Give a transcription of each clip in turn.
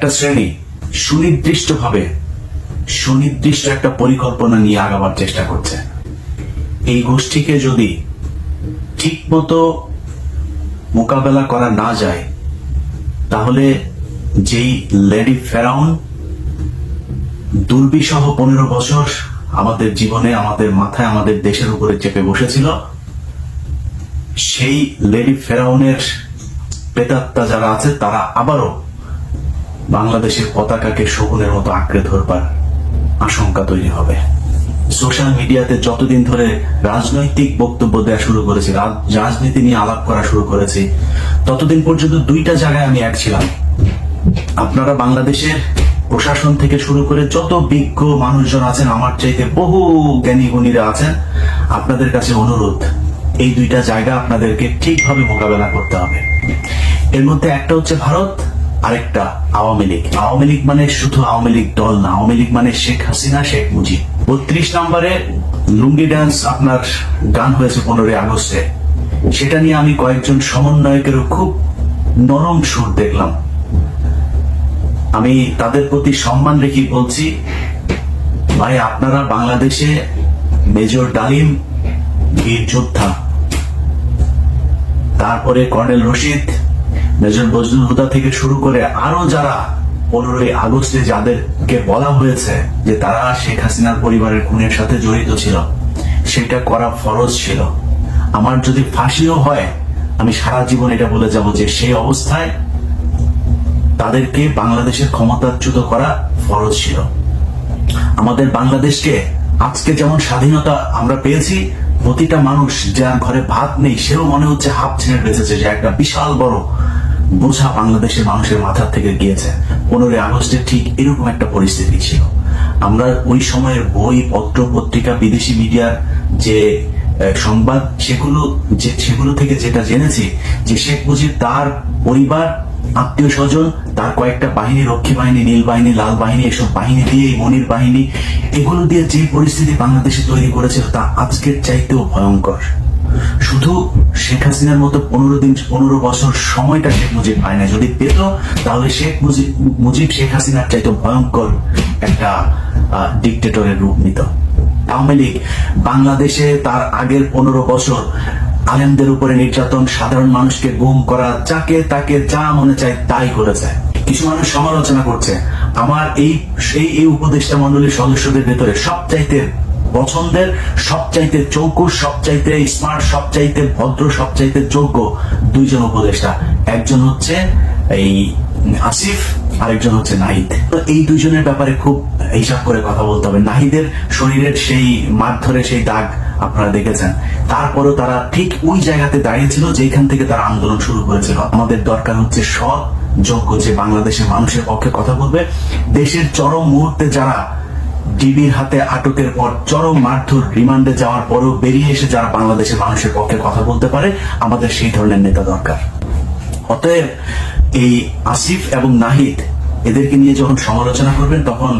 একটা শ্রেণি সুনির্দিষ্টভাবে সুনির্দিষ্ট একটা পরিকল্পনা নিয়ে আগাবার চেষ্টা করছে। এই গোষ্ঠীকে যদি ঠিকমতো মোকাবেলা করা না যায়, তাহলে যেই লেডি ফেরাউন দুর্বিসহ পনেরো বছর আমাদের জীবনে, আমাদের মাথায়, আমাদের দেশের উপরে চেপে বসেছিল, সেই লেডি ফেরাউনের প্রেতাত্মা যারা আছে, তারা আবারও বাংলাদেশের পতাকাকে শকুনের মতো আঁকড়ে ধরবার আশঙ্কা তৈরি হবে। সোশ্যাল মিডিয়াতে যতদিন ধরে রাজনৈতিক বক্তব্য দেওয়া শুরু করেছি রাজনীতি নিয়ে আলাপ করা শুরু করেছি, ততদিন পর্যন্ত দুইটা জায়গায় আমি এক ছিলাম। আপনারা বাংলাদেশের প্রশাসন থেকে শুরু করে যত বিজ্ঞ মানুষজন আছেন, আমার চাইতে বহু জ্ঞানী গুণীরা আছেন, আপনাদের কাছে অনুরোধ, এই দুইটা জায়গা আপনাদেরকে ঠিকভাবে মোকাবেলা করতে হবে। এর মধ্যে একটা হচ্ছে ভারত আরেকটা আওয়ামী লীগ। আওয়ামী লীগ মানে শুধু আওয়ামী লীগ দল না, আওয়ামী লীগ মানে শেখ হাসিনা, শেখ মুজিব। বত্রিশ নম্বরে লুঙ্গি ডান্স আপনার গান হয়েছে পনেরোই আগস্টে। সেটা নিয়ে আমি কয়েকজন সমন্বয়কেরও খুব নরম সুর দেখলাম। আমি তাদের প্রতি সম্মান রেখে বলছি, ভাই, আপনারা বাংলাদেশে মেজর ডালিম, বীর যোদ্ধা। তারপরে কর্নেল রশিদ মেজর বজলুল হুদা থেকে শুরু করে আরও যারা পনেরোই আগস্টে যাদেরকে বলা হয়েছে যে তারা শেখ হাসিনার পরিবারের খুনের সাথে জড়িত ছিল, সেটা করা ফরজ ছিল। আমার যদি ফাঁসিও হয়, আমি সারা জীবন এটা বলে যাব যে সেই অবস্থায় তাদেরকে বাংলাদেশের ক্ষমতাচ্যুত করা ফরজ ছিল। আমাদের বাংলাদেশকে আজকে যেমন স্বাধীনতা আমরা পেয়েছি, প্রতিটা মানুষ যার ঘরে ভাত নেই, সেও মনে হচ্ছে হাফ ছেড়ে বেঁচেছে, যে একটা বিশাল বড় বোঝা বাংলাদেশের মানুষের মাথার থেকে গিয়েছে। পনেরোই আগস্টে ঠিক এরকম একটা পরিস্থিতি ছিল। আমরা ওই সময়ের বই, পত্র, পত্রিকা, বিদেশি মিডিয়ার যে সংবাদ, সেগুলো যে, সেগুলো থেকে যেটা জেনেছি, যে শেখ মুজিব তার পরিবার, আত্মীয় স্বজন, তার কয়েকটা বাহিনী, রক্ষী বাহিনী, নীল বাহিনী, লাল বাহিনী, এসব বাহিনী দিয়ে এই মনির বাহিনী, এগুলো দিয়ে যে পরিস্থিতি বাংলাদেশে তৈরি করেছিল তা আজকের চাইতেও ভয়ঙ্কর। শুধু শেখ হাসিনার মতো পনেরো দিন, পনেরো বছর সময়টা শেখ মুজিব পায় না যদি পেত, তাহলে শেখ মুজিব মুজিব শেখ হাসিনার চাইতে ভয়ঙ্কর একটা ডিকটেটরের রূপ নিত। আওয়ামী লীগ বাংলাদেশে তার আগের পনেরো বছর আলেমদের উপরে নির্যাতন, সাধারণ মানুষকে গুম করা, যাকে তাকে যা মনে চায় তাই করেছে কিছু মানুষ সমালোচনা করছে, আমার এই এই উপদেষ্টা মন্ডলীর সদস্যদের ভেতরে সবচাইতে পছন্দের সবচাইতে চৌকুশ সবচাইতে স্মার্ট সবচাইতে ভদ্র, সবচাইতে যোগ্য দুইজন উপদেষ্টা। একজন হচ্ছে এই আসিফ, আরেকজন হচ্ছে নাহিদ। তো এই দুইজনের ব্যাপারে খুব হিসাব করে কথা বলতে হবে। নাহিদের শরীরের সেই মার ধরে সেই দাগ আপনারা দেখেছেন। তারপরেও তারা ঠিক ওই জায়গাতে দাঁড়িয়েছিল যেখান থেকে তারা আন্দোলন শুরু করেছিল। আমাদের দরকার হচ্ছে সৎ, যোগ্য যে বাংলাদেশের মানুষের পক্ষে কথা বলবে, দেশের চরম মুহূর্তে যারা ডিবির হাতে আটকের পর চরম মারধর রিমান্ডে যাওয়ার পরেও বেরিয়ে এসে যারা বাংলাদেশের মানুষের পক্ষে কথা বলতে পারে, আমাদের সেই ধরনের নেতা দরকার। অতএব এই আসিফ এবং নাহিদ, এদেরকে নিয়ে যখন সমালোচনা করবেন, তখন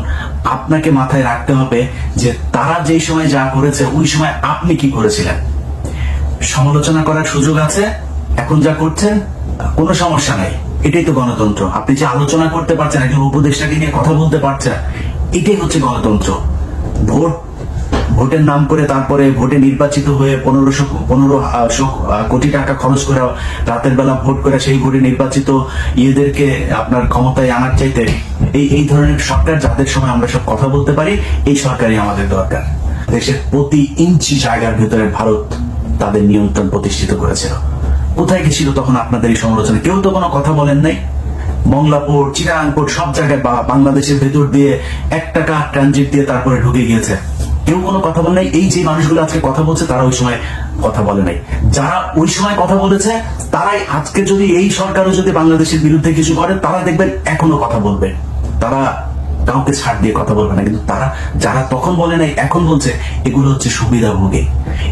আপনাকে মাথায় রাখতে হবে যে তারা যেই সময় যা করেছে, ওই সময় আপনি কি করেছিলেন। সমালোচনা করার সুযোগ আছে, এখন যা করছেন, কোনো সমস্যা নাই। এটাই তো গণতন্ত্র। আপনি যে আলোচনা করতে পারছেন, একজন উপদেষ্টাকে নিয়ে কথা বলতে পারছেন এটাই হচ্ছে গণতন্ত্র। ভোট, ভোটের নাম করে তারপরে ভোটে নির্বাচিত হয়ে পনেরোশো পনেরো কোটি টাকা খরচ করে রাতের বেলা ভোট করে সেই ভোটে নির্বাচিত ইয়েদেরকে আপনার ক্ষমতায় আনার চাইতে এই এই ধরনের সরকার যাদের সময় আমরা সব কথা বলতে পারি, এই সরকারই আমাদের দরকার। দেশের প্রতি ইঞ্চি জায়গার ভিতরে ভারত তাদের নিয়ন্ত্রণ প্রতিষ্ঠিত করেছিল। কোথায় গেছিল তখন আপনাদের এই সমালোচনা? কেউ তো কোনো কথা বলেন নাই। মংলাপুর, চিটাগাংপুর, সব জায়গায় বাংলাদেশের ভেতর দিয়ে এক টাকা ট্রানজিট দিয়ে তারপরে ঢুকে গিয়েছে। কেউ কোনো কথা বলে নাই। এই যে মানুষগুলো আজকে কথা বলছে, তারা ওই সময় কথা বলে নাই। যারা ওই সময় কথা বলেছে, তারাই আজকে যদি এই সরকারও যদি বাংলাদেশের বিরুদ্ধে কিছু করে, তারা দেখবেন এখনও কথা বলবে। তারা কাউকে ছাড় দিয়ে কথা বলবে না। কিন্তু তারা, যারা তখন বলে নাই, এখন বলছে, এগুলো হচ্ছে সুবিধাভোগী।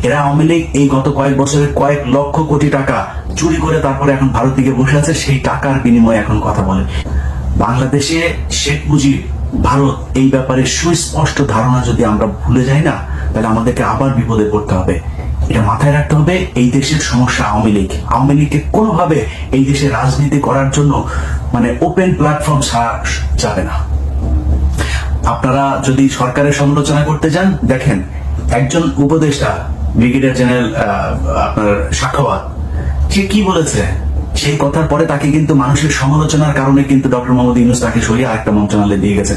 এরা আওয়ামী লীগ এই গত কয়েক বছরের কয়েক লক্ষ কোটি টাকা চুরি করে তারপরে এখন ভারত দিকে বসে আছে, সেই টাকার বিনিময়ে এখন কথা বলে। বাংলাদেশে শেখ মুজিব, ভারত, এই ব্যাপারে সুস্পষ্ট ধারণা যদি আমরা ভুলে যাই না, তাহলে আমাদেরকে আবার বিপদে পড়তে হবে। এটা মাথায় রাখতে হবে, এই দেশের সমস্যা আওয়ামী লীগ। আওয়ামী লীগকে কোনোভাবে এই দেশে রাজনীতি করার জন্য মানে ওপেন প্ল্যাটফর্ম ছাড়া যাবে না। আপনারা যদি সরকারের সমালোচনা করতে যান, দেখেন, একজন উপদেষ্টা, ব্রিগেডিয়ার জেনারেল আপনার সাখাওয়াত, সে কি বলেছে? সেই কথার পরে তাকে কিন্তু মানুষের সমালোচনার কারণে কিন্তু ডক্টর মোহাম্মদ ইউনুস তাকে সরিয়ে আরেকটা মন্ত্রণালয় দিয়ে গেছে